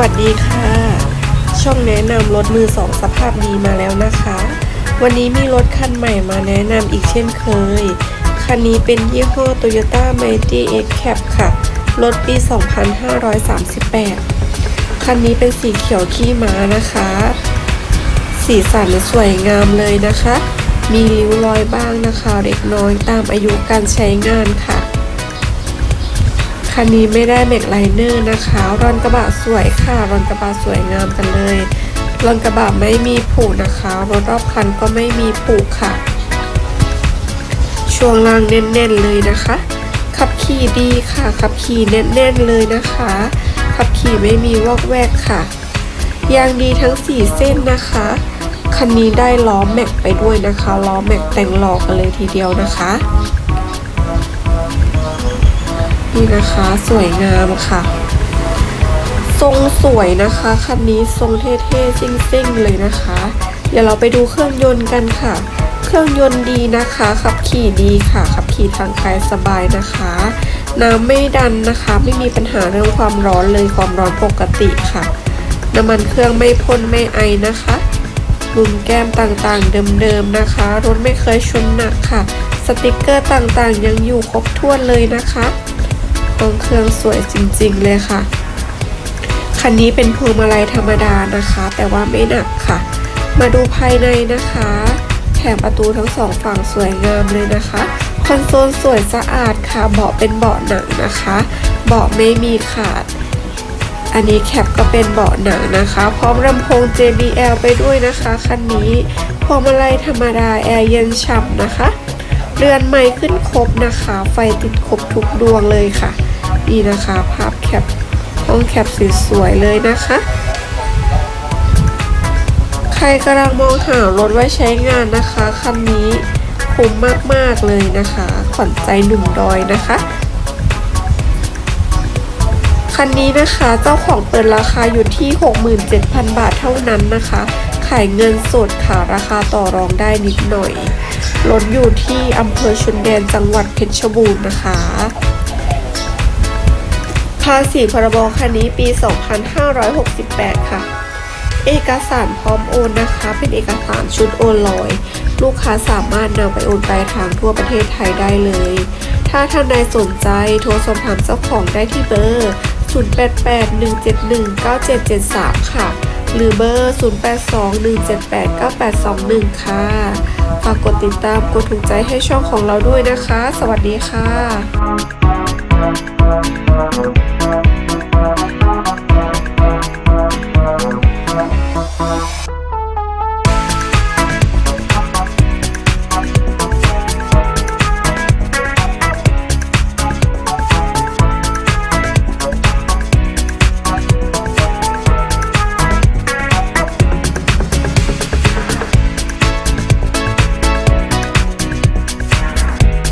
วัสดีค่ะ ช่องแนะนำรถมือสองสภาพดีมาแล้วนะคะ วันนี้มีรถคันใหม่มาแนะนำอีกเช่นเคย คันนี้เป็นยี่ห้อ Toyota Mighty X Cap ค่ะ รถปี 2538 คันนี้เป็นสีเขียวขี้ม้านะคะ สีสันสวยงามเลยนะคะ มีริ้วรอยบ้างนะคะ เล็กน้อยตามอายุการใช้งานค่ะ คันนี้ไม่ได้แมกไลเนอร์นะคะรอนกระบะสวยค่ะรอนกระบะสวยงามกันเลยรอนกระบะไม่มีผุนะคะรถรอบคันก็ไม่มีผุค่ะ ช่วงล่างแน่นๆเลยนะคะ ขับขี่ดีค่ะ ขับขี่แน่นๆเลยนะคะ ขับขี่ไม่มีวอกแวกค่ะยางดีทั้ง 4 เส้นนะคะคันนี้ได้ล้อแม็กไปด้วยนะคะล้อแม็กแต่งหลอกกันเลยทีเดียวนะคะ นี่นะคะสวยงามค่ะ ทรงสวยนะคะคันนี้ทรงเท่ๆซิ่งๆเลยนะคะ เดี๋ยวเราไปดูเครื่องยนต์กันค่ะ เครื่องยนต์ดีนะคะ ขับขี่ดีค่ะขับขี่ทางไกลสบายนะคะ น้ำไม่ดันนะคะ ไม่มีปัญหาเรื่องความร้อนเลยความร้อนปกติค่ะน้ำมันเครื่องไม่พ่นไม่ไอนะคะรุมแก้มต่างๆ เดิมๆนะคะ รถไม่เคยชนหนักค่ะ สติกเกอร์ต่างๆ ยังอยู่ครบถ้วนเลยนะคะ ห้องเครื่องสวยจริงๆเลยค่ะ คันนี้เป็นพวงมาลัยธรรมดานะคะ แต่ว่าไม่หนักค่ะ มาดูภายในนะคะแผงประตูทั้งสองฝั่งสวยงามเลยนะคะ คอนโซลสวยสะอาดค่ะ เบาะเป็นเบาะหนังนะคะ เบาะไม่มีขาด อันนี้แคปก็เป็นเบาะหนังนะคะ พร้อมลำโพง JBL ไปด้วยนะคะคันนี้พวงมาลัยธรรมดาแอร์เย็นฉ่ำนะคะเรือนไม้ขึ้นครบนะคะ ไฟติดครบทุกดวงเลยค่ะ นี่นะคะ ภาพแคปห้องแคปสวยๆเลยนะคะ ใครกำลังมองหารถไว้ใช้งานนะคะคันนี้คุ้มมากๆเลยนะคะขวัญใจหนุ่มดอยนะคะคันนี้นะคะเจ้าของเปิดราคาอยู่ที่ 67,000 บาทเท่านั้นนะคะ ขายเงินสดค่ะราคาต่อรองได้นิดหน่อยรถอยู่ที่อำเภอชุนแดนจังหวัดเพชรบูรณ์นะคะ ภาษีพรบคันนี้ปี 2568 ค่ะ เอกสารพร้อมโอนนะคะ เป็นเอกสารชุดโอนลอย ลูกค้าสามารถนำไปโอนปลายทางทั่วประเทศไทยได้เลย ถ้าท่านใดสนใจโทรสอบถามเจ้าของได้ที่เบอร์ 0881719773 ค่ะ หรือเบอร์ 0821789821 ค่ะ ฝากกดติดตามกดถูกใจให้ช่องของเราด้วยนะคะ สวัสดีค่ะ